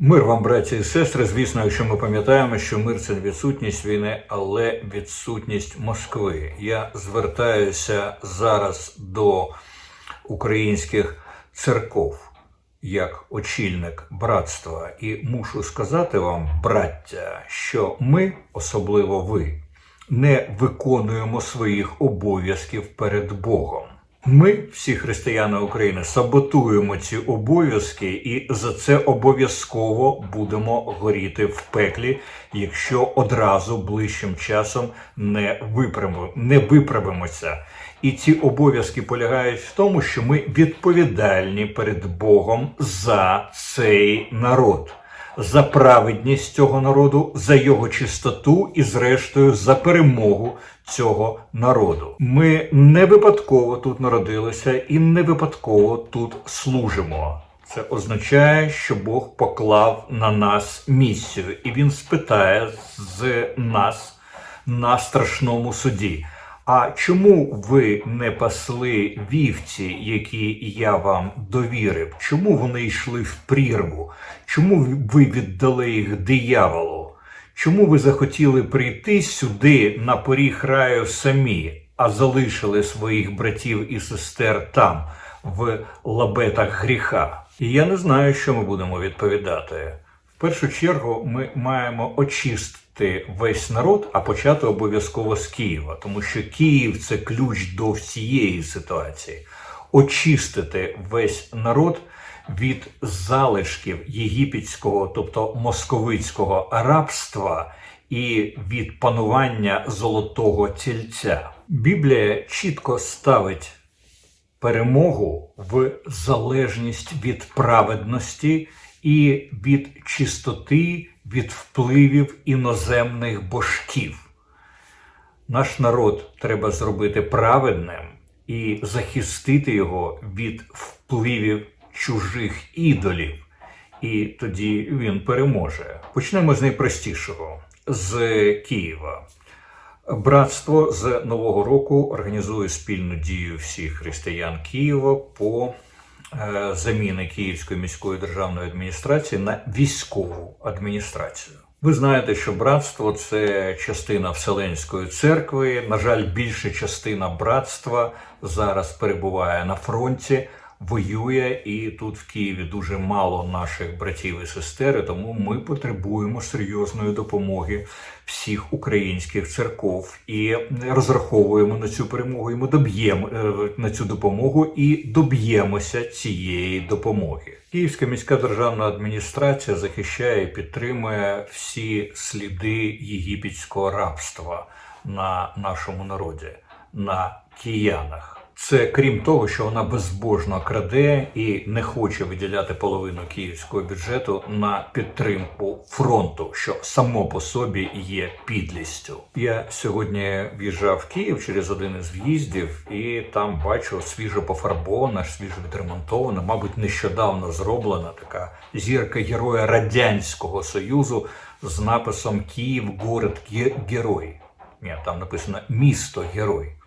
Мир вам, браті і сестри. Звісно, якщо ми пам'ятаємо, що мир це не відсутність війни, але відсутність Москви. Я звертаюся зараз до українських церков як очільник братства, і мушу сказати вам, браття, що ми, особливо ви, не виконуємо своїх обов'язків перед Богом. Ми, всі християни України, саботуємо ці обов'язки, і за це обов'язково будемо горіти в пеклі, якщо одразу ближчим часом не виправимо, не виправимося. І ці обов'язки полягають в тому, що ми відповідальні перед Богом за цей народ за праведність цього народу, за його чистоту і, зрештою, за перемогу цього народу. Ми не випадково тут народилися і не випадково тут служимо. Це означає, що Бог поклав на нас місію, і Він спитає з нас на страшному суді. А чому ви не пасли вівці, які я вам довірив? Чому вони йшли в прірву? Чому ви віддали їх дияволу? Чому ви захотіли прийти сюди на поріг раю самі, а залишили своїх братів і сестер там, в лабетах гріха? І я не знаю, що ми будемо відповідати. В першу чергу ми маємо очистити весь народ, а почати обов'язково з Києва, тому що Київ це ключ до всієї ситуації. Очистити весь народ від залишків єгипетського, тобто московицького рабства і від панування золотого тільця. Біблія чітко ставить перемогу в залежність від праведності і від чистоти від впливів іноземних божків. Наш народ треба зробити праведним і захистити його від впливів чужих ідолів. І тоді він переможе. Почнемо з найпростішого з Києва. Братство з Нового року організує спільну дію всіх християн Києва по е, заміни Київської міської державної адміністрації на військову адміністрацію. Ви знаєте, що братство це частина Вселенської церкви. На жаль, більша частина братства зараз перебуває на фронті, воює, і тут в Києві дуже мало наших братів і сестер. Тому ми потребуємо серйозної допомоги всіх українських церков і розраховуємо на цю перемогу. І ми доб'ємо е, на цю допомогу і доб'ємося цієї допомоги. Київська міська державна адміністрація захищає і підтримує всі сліди єгипетського рабства на нашому народі, на киянах. Це крім того, що вона безбожно краде і не хоче виділяти половину київського бюджету на підтримку фронту, що само по собі є підлістю. Я сьогодні в'їжджав в Київ через один із в'їздів, і там бачу свіжо пофарбована, свіжо відремонтована, мабуть, нещодавно зроблена така зірка героя радянського союзу з написом Київ, город герой. Ні, там написано місто герой.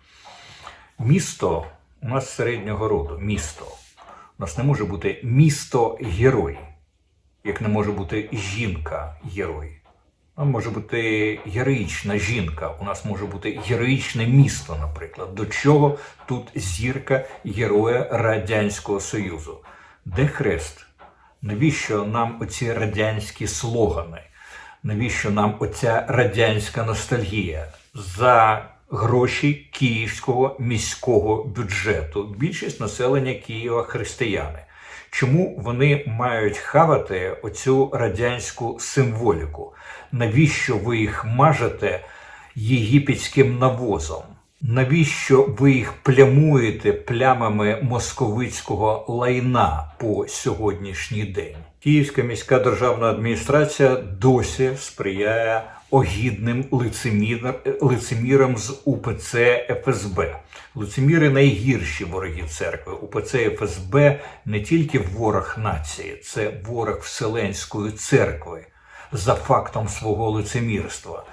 Місто у нас середнього роду. Місто. У нас не може бути місто герой, як не може бути жінка герой. Там може бути героїчна жінка. У нас може бути героїчне місто, наприклад. До чого тут зірка героя Радянського Союзу? Де хрест? Навіщо нам оці радянські слогани? Навіщо нам оця радянська ностальгія? За гроші київського міського бюджету. Більшість населення Києва християни. Чому вони мають хавати оцю радянську символіку? Навіщо ви їх мажете єгипетським навозом? Навіщо ви їх плямуєте плямами московицького лайна по сьогоднішній день? Київська міська державна адміністрація досі сприяє огідним лицемір, лицемірам з УПЦ ФСБ. Лицеміри найгірші вороги церкви. УПЦ ФСБ не тільки ворог нації, це ворог Вселенської церкви за фактом свого лицемірства.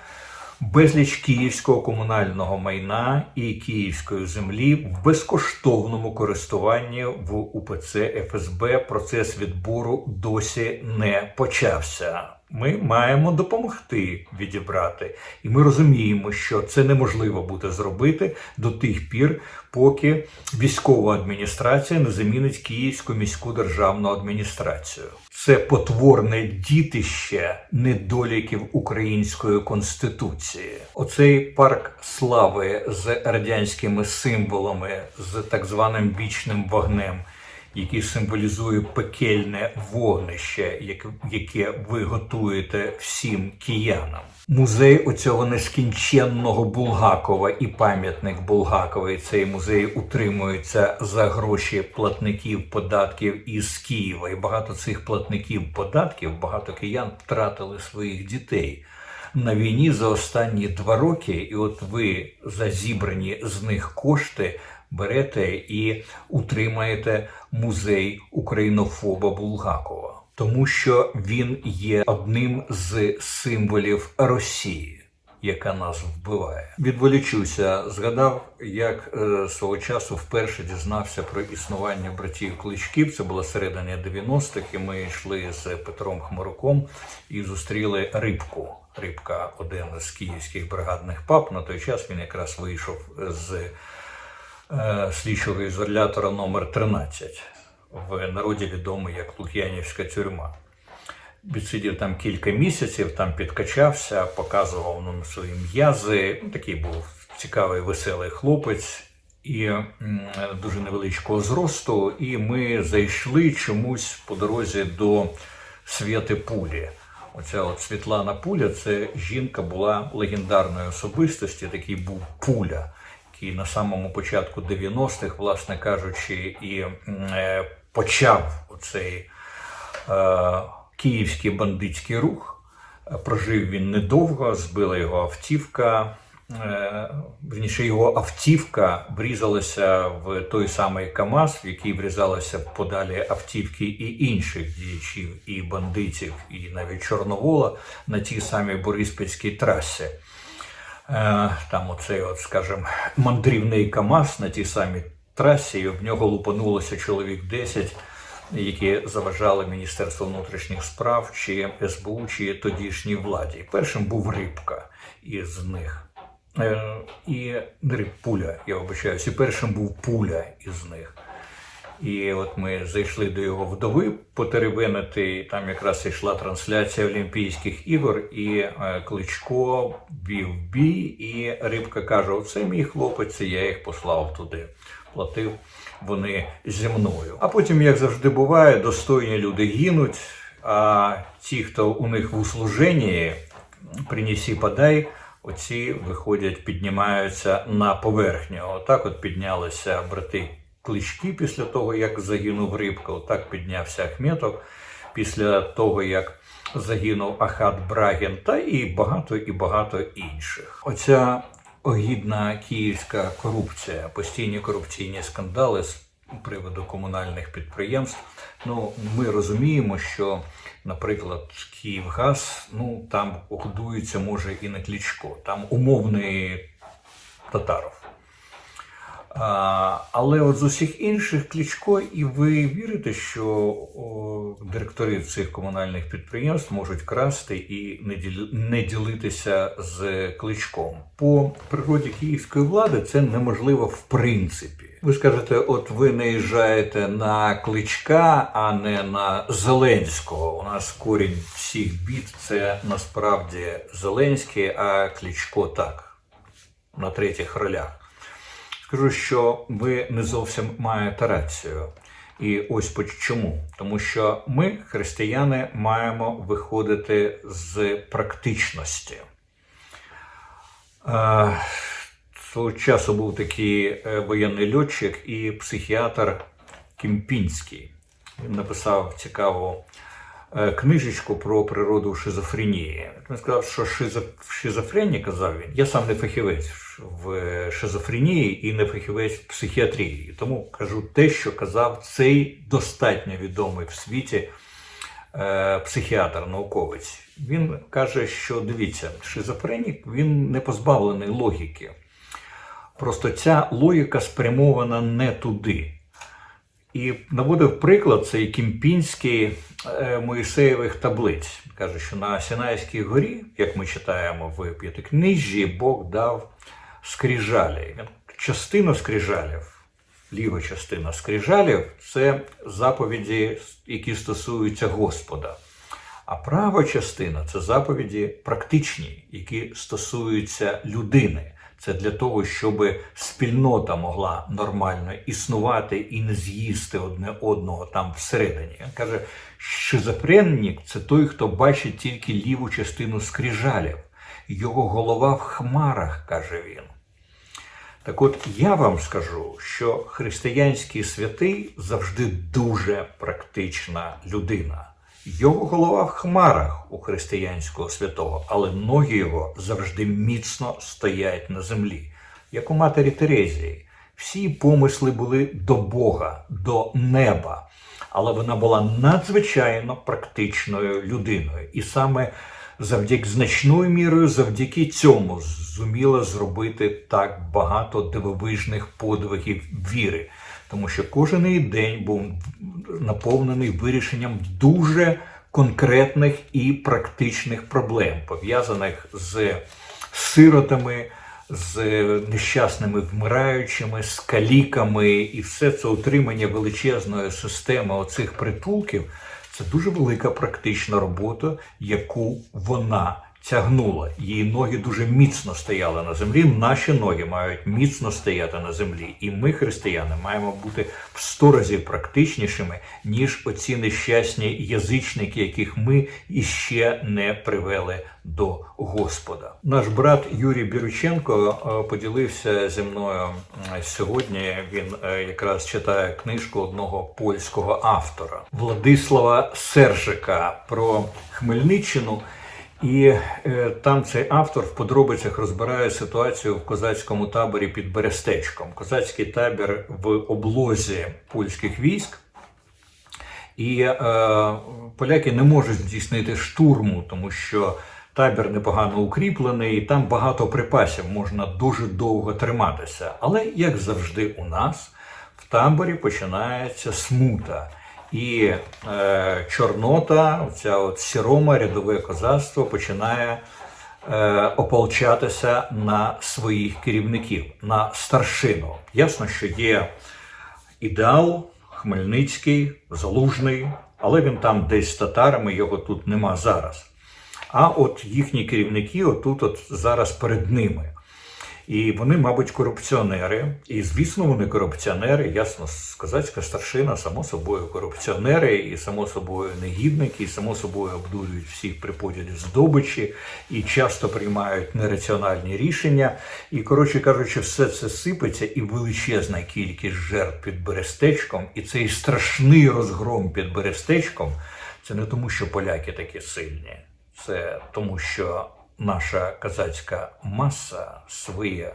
безліч київського комунального майна і київської землі в безкоштовному користуванні в УПЦ ФСБ. Процес відбору досі не почався. Ми маємо допомогти відібрати, і ми розуміємо, що це неможливо буде зробити до тих пір, поки військова адміністрація не замінить Київську міську державну адміністрацію. Це потворне дітище недоліків української конституції. Оцей парк слави з радянськими символами, з так званим вічним вогнем який символізує пекельне вогнище, яке- ви готуєте всім киянам. Музей оцього нескінченного Булгакова і пам'ятник Булгакова. І цей музей утримується за гроші платників податків із Києва. І багато цих платників податків, багато киян втратили своїх дітей. На війні за останні два роки, і от ви за зібрані з них кошти берете і утримаєте музей українофоба Булгакова, тому що він є одним з символів Росії. Яка нас вбиває, відволічуся. Згадав, як е, свого часу вперше дізнався про існування братів Кличків. Це була середина 90-х, і ми йшли з Петром Хмаруком і зустріли рибку. Рибка один з київських бригадних пап. На той час він якраз вийшов з слідчого ізолятора номер 13 в народі відомий як Лук'янівська тюрма. Відсидів там кілька місяців, там підкачався, показував нам свої м'язи. Ну, Такий був цікавий, веселий хлопець і дуже невеличкого зросту. І ми зайшли чомусь по дорозі до Святи Пулі. Оця от Світлана Пуля, це жінка була легендарної особистості, такий був пуля, який на самому початку 90-х, власне кажучи, і е, почав оцей е, київський бандитський рух. Прожив він недовго, збила його автівка. Е, Вірніше, його автівка врізалася в той самий КАМАЗ, в який врізалися подалі автівки і інших діячів, і бандитів, і навіть Чорновола на тій самій Бориспільській трасі. Е, Там оцей, от, скажімо, мандрівний КАМАЗ на тій самій трасі, і об нього лупанулося чоловік 10, які заважали Міністерство внутрішніх справ чи СБУ, чи тодішній владі. Першим був Рибка із них. Е, І не Риб, пуля, я вибачаюсь, і першим був пуля із них. І от ми зайшли до його вдови потеревенити, і там якраз йшла трансляція Олімпійських ігор, і е, Кличко вів бій, і Рибка каже: Оце мій хлопець, я їх послав туди. Платив вони зі мною. А потім, як завжди буває, достойні люди гинуть, а ті, хто у них в услуженні, принесі подай, оці виходять, піднімаються на поверхню. Отак от піднялися брати Клички після того, як загинув Рибка. Отак піднявся Ахметов після того, як загинув Ахат Брагін, та і багато і багато інших. Оця огідна київська корупція, постійні корупційні скандали з приводу комунальних підприємств. Ну, ми розуміємо, що, наприклад, Київгаз, ну там годується може і не Кличко, там умовний Татаров. Але от з усіх інших Кличко, і ви вірите, що директори цих комунальних підприємств можуть красти і не ділитися з Кличком. По природі київської влади це неможливо в принципі. Ви скажете, от ви наїжджаєте на Кличка, а не на Зеленського. У нас корінь всіх бід це насправді Зеленський, а Кличко так, на третіх ролях. Скажу, що ви не зовсім маєте рацію. І ось чому. Тому що ми, християни, маємо виходити з практичності. Е, Свого часу був такий е, воєнний льотчик і психіатр Кімпінський. Він написав цікаву е, книжечку про природу шизофренії. Він сказав, що шизо... шизофренія, казав він, я сам не фахівець в шизофренії і не фахівець в психіатрії. Тому кажу те, що казав цей достатньо відомий в світі е, психіатр, науковець. Він каже, що дивіться, шизофренік він не позбавлений логіки. Просто ця логіка спрямована не туди. І наводив приклад цей Кімпінський е, Моїсеєвих таблиць. Каже, що на Сінайській горі, як ми читаємо в п'ятикнижжі, Бог дав скрижалі. Частину скрижалів, ліва частина скрижалів це заповіді, які стосуються Господа. А права частина це заповіді практичні, які стосуються людини. Це для того, щоб спільнота могла нормально існувати і не з'їсти одне одного там всередині. Він каже, шизофренник це той, хто бачить тільки ліву частину скрижалів. Його голова в хмарах, каже він. Так от я вам скажу, що християнський святий завжди дуже практична людина. Його голова в хмарах у християнського святого, але ноги його завжди міцно стоять на землі, як у матері Терезії. Всі помисли були до Бога, до неба, але вона була надзвичайно практичною людиною. І саме завдяки значною мірою, завдяки цьому зуміла зробити так багато дивовижних подвигів віри. Тому що кожен день був наповнений вирішенням дуже конкретних і практичних проблем, пов'язаних з сиротами, з нещасними вмираючими, з каліками, і все це утримання величезної системи оцих притулків. Це дуже велика практична робота, яку вона тягнула. Її ноги дуже міцно стояли на землі. Наші ноги мають міцно стояти на землі. І ми, християни, маємо бути в сто разів практичнішими, ніж оці нещасні язичники, яких ми іще не привели до Господа. Наш брат Юрій Бірюченко е, поділився зі мною сьогодні. Він е, якраз читає книжку одного польського автора Владислава Сержика про Хмельниччину. І е, там цей автор в подробицях розбирає ситуацію в козацькому таборі під Берестечком. Козацький табір в облозі польських військ. І е, поляки не можуть здійснити штурму, тому що табір непогано укріплений, і там багато припасів можна дуже довго триматися. Але, як завжди, у нас в таборі починається смута. І е, Чорнота, ця от сірома, рядове козацтво починає е, ополчатися на своїх керівників, на старшину. Ясно, що є ідеал, Хмельницький, Залужний, але він там десь з татарами, його тут нема зараз. А от їхні керівники отут от зараз перед ними. І вони, мабуть, корупціонери. І, звісно, вони корупціонери. Ясно, козацька старшина, само собою, корупціонери, і само собою негідники, і само собою обдурюють всіх при поділі здобичі, і часто приймають нераціональні рішення. І, коротше кажучи, все це сипеться, і величезна кількість жертв під Берестечком, і цей страшний розгром під Берестечком. Це не тому, що поляки такі сильні, це тому, що наша козацька маса своє,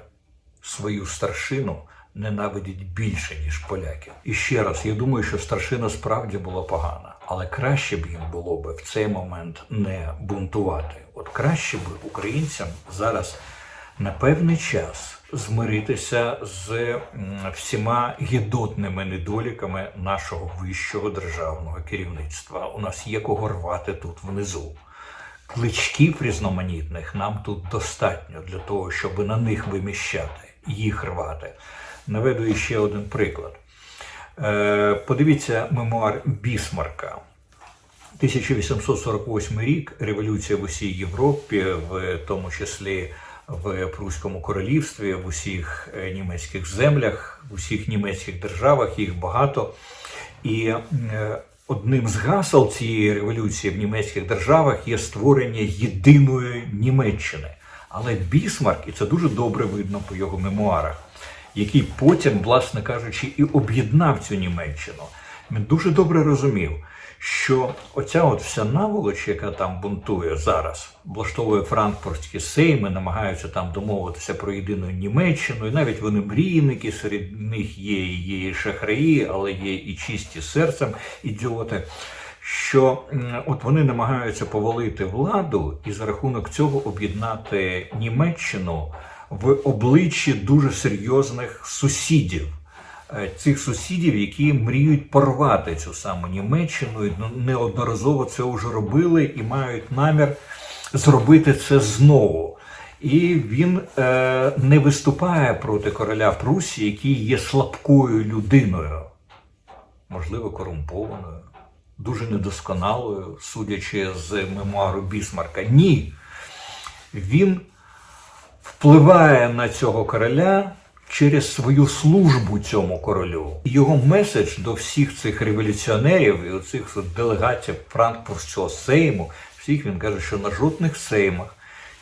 свою старшину ненавидить більше, ніж поляки. І ще раз, я думаю, що старшина справді була погана, але краще б їм було б в цей момент не бунтувати. От краще б українцям зараз на певний час змиритися з всіма гідотними недоліками нашого вищого державного керівництва. У нас є кого рвати тут внизу. Кличків різноманітних нам тут достатньо для того, щоб на них виміщати, їх рвати. Наведу ще один приклад. Е, Подивіться мемуар Бісмарка. 1848 рік революція в усій Європі, в тому числі в Пруському королівстві, в усіх е, німецьких землях, в усіх німецьких державах, їх багато. І е, одним з гасел цієї революції в німецьких державах є створення єдиної Німеччини. Але Бісмарк, і це дуже добре видно по його мемуарах, який потім, власне кажучи, і об'єднав цю Німеччину. Він дуже добре розумів, що оця от вся наволоч, яка там бунтує зараз, влаштовує франкфуртські сейми, намагаються там домовитися про єдину Німеччину, і навіть вони мрійники, серед них є, є і шахраї, але є і чисті серцем ідіоти. що от вони намагаються повалити владу і за рахунок цього об'єднати Німеччину в обличчі дуже серйозних сусідів. Е, Цих сусідів, які мріють порвати цю саму Німеччину, і ну, неодноразово це вже робили і мають намір зробити це знову. І він е, не виступає проти короля Прусії, який є слабкою людиною, можливо, корумпованою, дуже недосконалою, судячи з мемуару Бісмарка. Ні. Він впливає на цього короля через свою службу цьому королю. Його меседж до всіх цих революціонерів і оцих делегатів Франкфуртського сейму, всіх він каже, що на жодних сеймах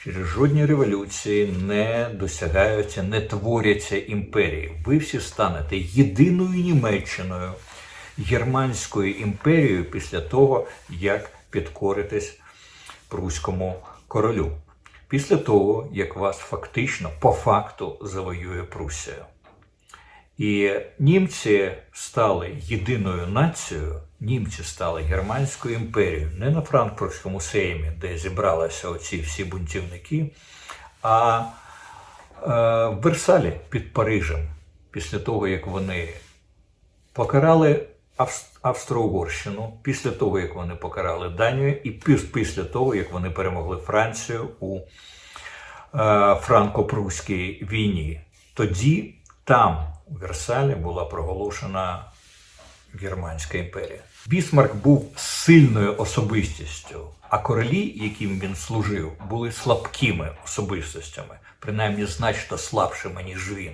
через жодні революції не досягаються, не творяться імперії. Ви всі станете єдиною Німеччиною, Германською імперією після того, як підкоритесь пруському королю. Після того, як вас фактично по факту завоює Прусія. І німці стали єдиною нацією, німці стали Германською імперією не на Франкфуртському сеймі, де зібралися оці всі бунтівники, а е, в Версалі під Парижем, після того, як вони покарали Австро-Угорщину, після того, як вони покарали Данію, і після того, як вони перемогли Францію у е, франко-прусській війні. Тоді там, у Версалі, була проголошена Германська імперія. Бісмарк був сильною особистістю, а королі, яким він служив, були слабкими особистостями, принаймні значно слабшими, ніж він.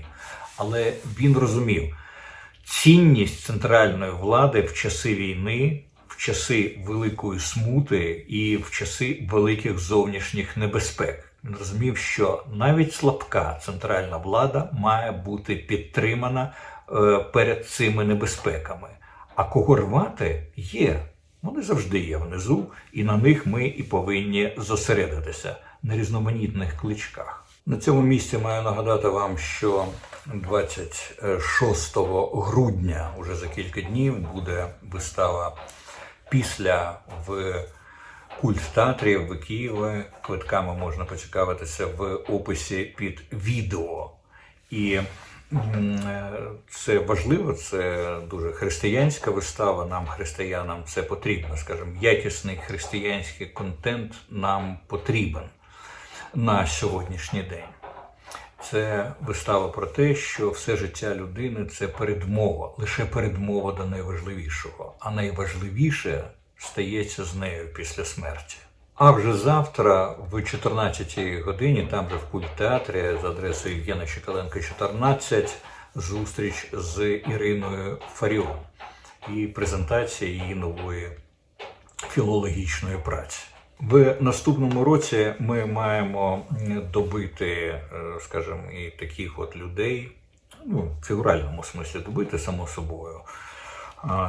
Але він розумів цінність центральної влади в часи війни, в часи великої смути і в часи великих зовнішніх небезпек. Він розумів, що навіть слабка центральна влада має бути підтримана е, перед цими небезпеками. А кого рвати є. Вони завжди є внизу, і на них ми і повинні зосередитися на різноманітних кличках. На цьому місці маю нагадати вам, що 26 грудня, уже за кілька днів, буде вистава після в культ театрі в Києві. Квитками можна поцікавитися в описі під відео. І це важливо, це дуже християнська вистава. Нам, християнам, це потрібно. Скажімо, якісний християнський контент нам потрібен на сьогоднішній день. Це вистава про те, що все життя людини це передмова, лише передмова до найважливішого, а найважливіше стається з нею після смерті. А вже завтра, в 14 годині, там же в культтеатрі за адресою Євгена Чекаленка, 14, зустріч з Іриною Фаріон і презентація її нової філологічної праці. В наступному році ми маємо добити, е, скажімо, і таких от людей, ну, в фігуральному смислі добити, само собою,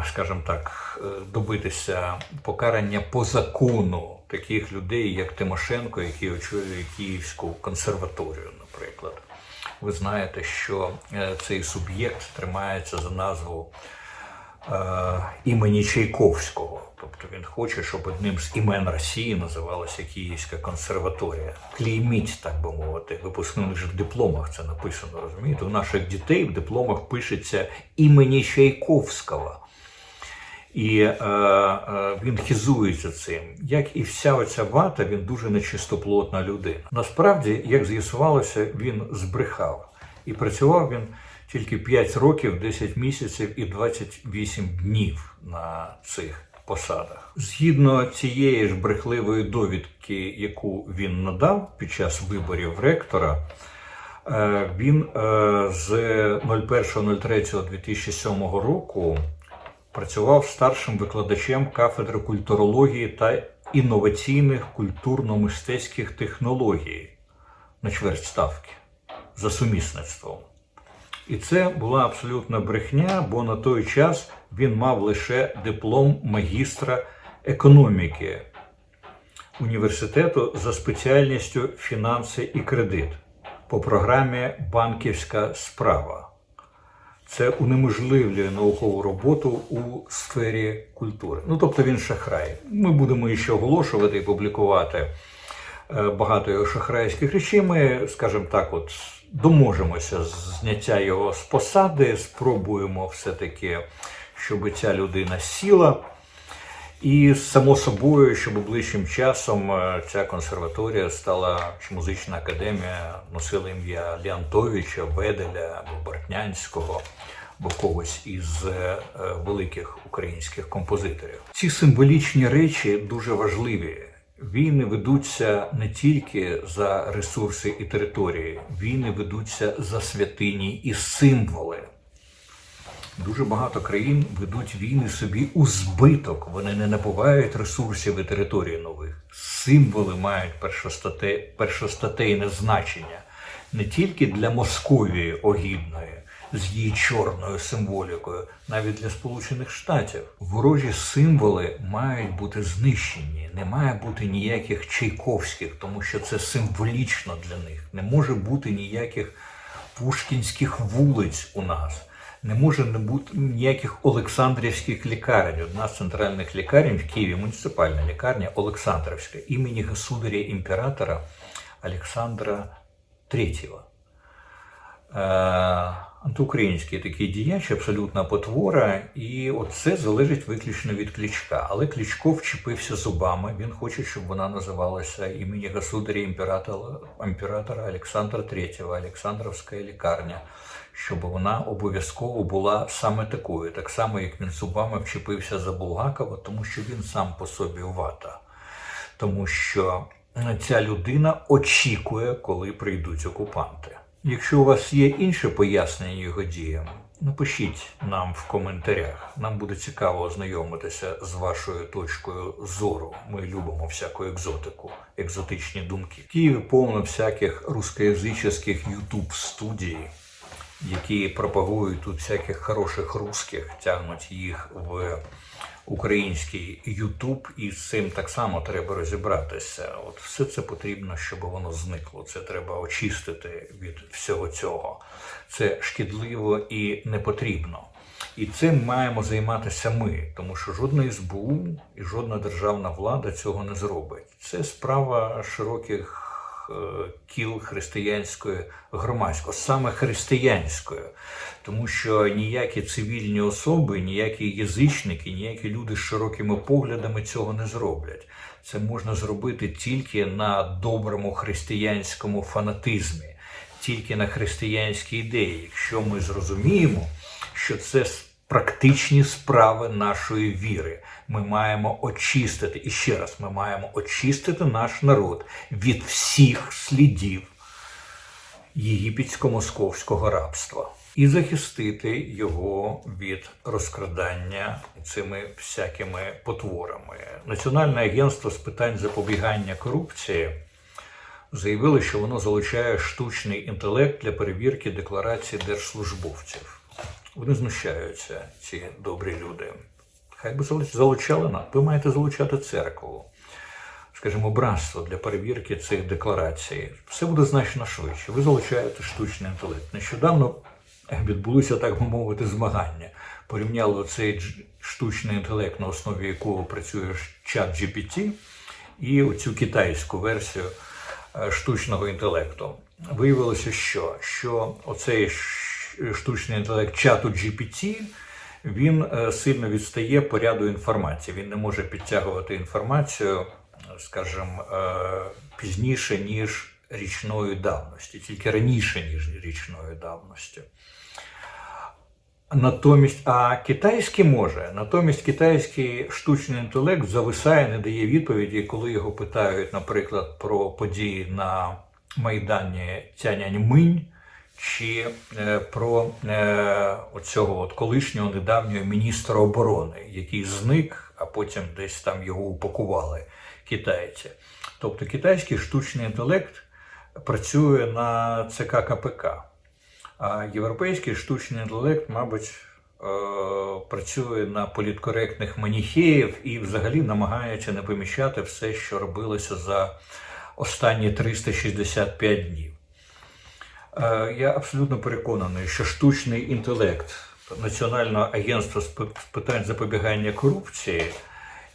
скажімо так, е, добитися покарання по закону таких людей, як Тимошенко, який очолює Київську консерваторію, наприклад. Ви знаєте, що е, цей суб'єкт тримається за назву імені Чайковського. Тобто він хоче, щоб одним з імен Росії називалася Київська консерваторія. Клейміть, так би мовити, в дипломах це написано, розумієте? У наших дітей в дипломах пишеться імені Чайковського. І е, е, він хизується цим. Як і вся оця вата, він дуже нечистоплотна людина. Насправді, як з'ясувалося, він збрехав. І працював він тільки 5 років, 10 місяців і 28 днів на цих посадах. Згідно цієї ж брехливої довідки, яку він надав під час виборів ректора, е, він е, з 01.03.2007 року працював старшим викладачем кафедри культурології та інноваційних культурно-мистецьких технологій на чверть ставки за сумісництвом. І це була абсолютна брехня, бо на той час він мав лише диплом магістра економіки університету за спеціальністю фінанси і кредит по програмі Банківська справа. це унеможливлює наукову роботу у сфері культури. Ну тобто він шахрай. Ми будемо ще оголошувати і публікувати е, багато його шахрайських речей. Ми, скажімо так, от доможемося зняття його з посади, спробуємо все-таки, щоб ця людина сіла. І само собою, щоб ближчим часом е, ця консерваторія стала чи музична академія носила ім'я Леонтовича, Веделя або Бортнянського, або когось із е, е, великих українських композиторів. Ці символічні речі дуже важливі. Війни ведуться не тільки за ресурси і території, війни ведуться за святині і символи. Дуже багато країн ведуть війни собі у збиток. Вони не набувають ресурсів і території нових. Символи мають першостате... першостатейне значення не тільки для Московії огідної з її чорною символікою, навіть для Сполучених Штатів. Ворожі символи мають бути знищені. Не має бути ніяких чайковських, тому що це символічно для них. Не може бути ніяких пушкінських вулиць у нас. Не може не бути ніяких Олександрівських лікарень. Одна з центральних лікарень в Києві, муніципальна лікарня Олександрівська імені государя імператора Олександра III. Антиукраїнський такий діяч, абсолютна потвора, і от це залежить виключно від Кличка. Але Кличко вчепився зубами. Він хоче, щоб вона називалася імені государя імператора, імператора Олександра III, Олександровська лікарня, щоб вона обов'язково була саме такою, так само як він зубами вчепився за Булгакова, тому що він сам по собі вата. Тому що ця людина очікує, коли прийдуть окупанти. Якщо у вас є інше пояснення його діям, напишіть нам в коментарях. Нам буде цікаво ознайомитися з вашою точкою зору. Ми любимо всяку екзотику, екзотичні думки. В Києві повно всяких рускоязичних ютуб студій, які пропагують тут всяких хороших русських, тягнуть їх в український Ютуб, і з цим так само треба розібратися. От все це потрібно, щоб воно зникло. Це треба очистити від всього цього. Це шкідливо і не потрібно. І цим маємо займатися ми, тому що жодна СБУ і жодна державна влада цього не зробить. Це справа широких кіл християнської громадської, саме християнської, тому що ніякі цивільні особи, ніякі язичники, ніякі люди з широкими поглядами цього не зроблять. Це можна зробити тільки на доброму християнському фанатизмі, тільки на християнській ідеї. Якщо ми зрозуміємо, що це практичні справи нашої віри. Ми маємо очистити і ще раз, ми маємо очистити наш народ від всіх слідів єгипетсько-московського рабства і захистити його від розкрадання цими всякими потворами. Національне агентство з питань запобігання корупції заявило, що воно залучає штучний інтелект для перевірки декларацій держслужбовців. Вони знущаються, ці добрі люди. Хай би залучали нас. Ви маєте залучати церкву, скажімо, братство для перевірки цих декларацій. Все буде значно швидше. Ви залучаєте штучний інтелект. Нещодавно відбулося, так би мовити, змагання. Порівняли цей штучний інтелект, на основі якого працює чат GPT, і оцю китайську версію е, штучного інтелекту. Виявилося, що, що оцей штучний інтелект чату GPT, він е, сильно відстає по ряду інформації. Він не може підтягувати інформацію, скажімо, е, пізніше, ніж річної давності, тільки раніше, ніж річної давності. Натомість, а китайський може, натомість китайський штучний інтелект зависає, не дає відповіді, коли його питають, наприклад, про події на Майдані Тяньаньминь, чи е, про е, оцього от колишнього недавнього міністра оборони, який зник, а потім десь там його упакували китайці. Тобто китайський штучний інтелект працює на ЦК КПК. А європейський штучний інтелект, мабуть, е, працює на політкоректних маніхеїв і взагалі намагається не поміщати все, що робилося за останні 365 днів. Е, Я абсолютно переконаний, що штучний інтелект Національного агентства з питань запобігання корупції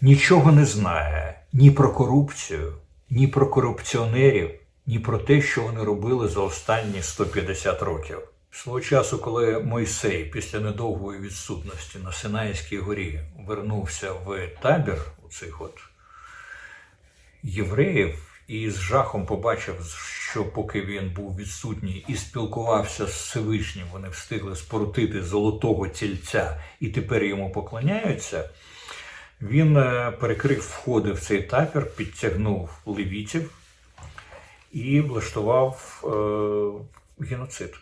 нічого не знає ні про корупцію, ні про корупціонерів, ні про те, що вони робили за останні 150 років. Свого часу, коли Мойсей після недовгої відсутності на Синайській горі вернувся в табір у цих от євреїв і з жахом побачив, що поки він був відсутній і спілкувався з Всевишнім, вони встигли спорутити золотого тільця і тепер йому поклоняються. Він е, перекрив входи в цей табір, підтягнув левітів і влаштував е, геноцид.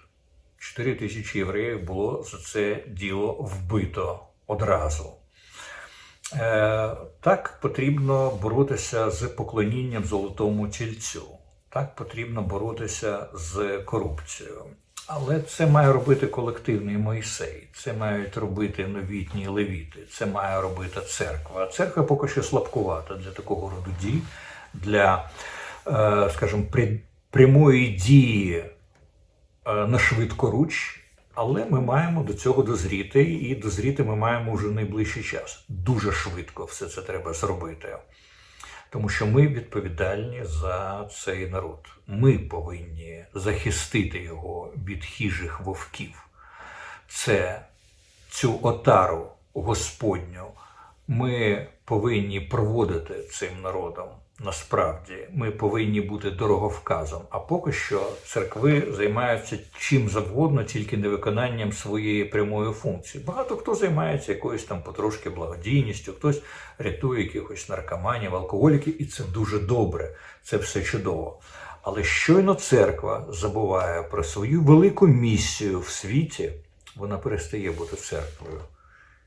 Чотири тисячі євреїв було за це діло вбито одразу. Е, так потрібно боротися з поклонінням золотому тільцю. Так потрібно боротися з корупцією. Але це має робити колективний Мойсей, це мають робити новітні левіти, це має робити церква. Церква поки що слабкувата для такого роду дій, для, е, скажімо, прямої дії е, на швидкоруч, але ми маємо до цього дозріти, і дозріти ми маємо вже найближчий час. Дуже швидко все це треба зробити. Тому що ми відповідальні за цей народ. Ми повинні захистити його від хижих вовків. Це цю отару Господню ми повинні проводити цим народом. Насправді ми повинні бути дороговказом. А поки що церкви займаються чим завгодно, тільки не виконанням своєї прямої функції. Багато хто займається якоюсь там потрошки благодійністю, хтось рятує якихось наркоманів, алкоголіків, і це дуже добре, це все чудово. Але щойно церква забуває про свою велику місію в світі, вона перестає бути церквою.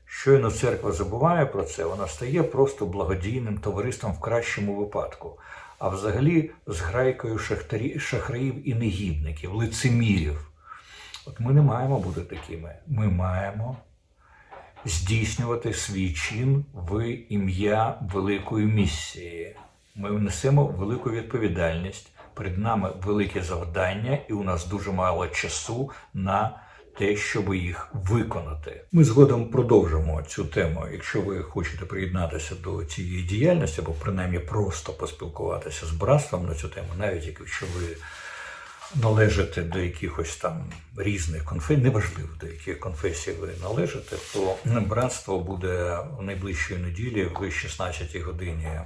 Щойно церква забуває про це, вона стає просто благодійним товариством в кращому випадку. А взагалі з грайкою шахтарі, шахраїв і негідників, лицемірів. От ми не маємо бути такими. Ми маємо здійснювати свій чин в ім'я великої місії. Ми внесемо велику відповідальність. Перед нами велике завдання, і у нас дуже мало часу на те, щоб їх виконати. Ми згодом продовжимо цю тему. Якщо ви хочете приєднатися до цієї діяльності, або принаймні просто поспілкуватися з братством на цю тему, навіть якщо ви належите до якихось там різних конфесій, неважливо до яких конфесій ви належите, то братство буде в найближчої неділі в 16 годині е,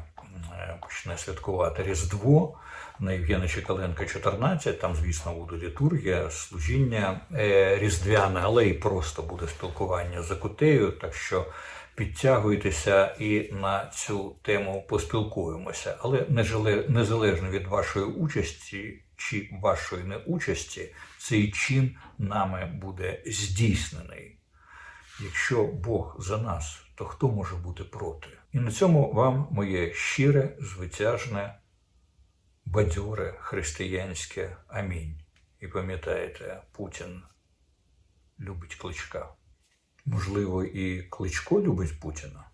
почне святкувати Різдво на Євгена Чекаленка 14. Там, звісно, буде літургія, служіння е, різдвяне, але і просто буде спілкування з Акутею. Так що підтягуйтеся і на цю тему поспілкуємося. Але незалежно від вашої участі чи вашої неучасті, цей чин нами буде здійснений. Якщо Бог за нас, то хто може бути проти? І на цьому вам моє щире, звитяжне, бадьоре християнське амінь. І пам'ятаєте, Путін любить кличка. Можливо, і кличко любить Путіна.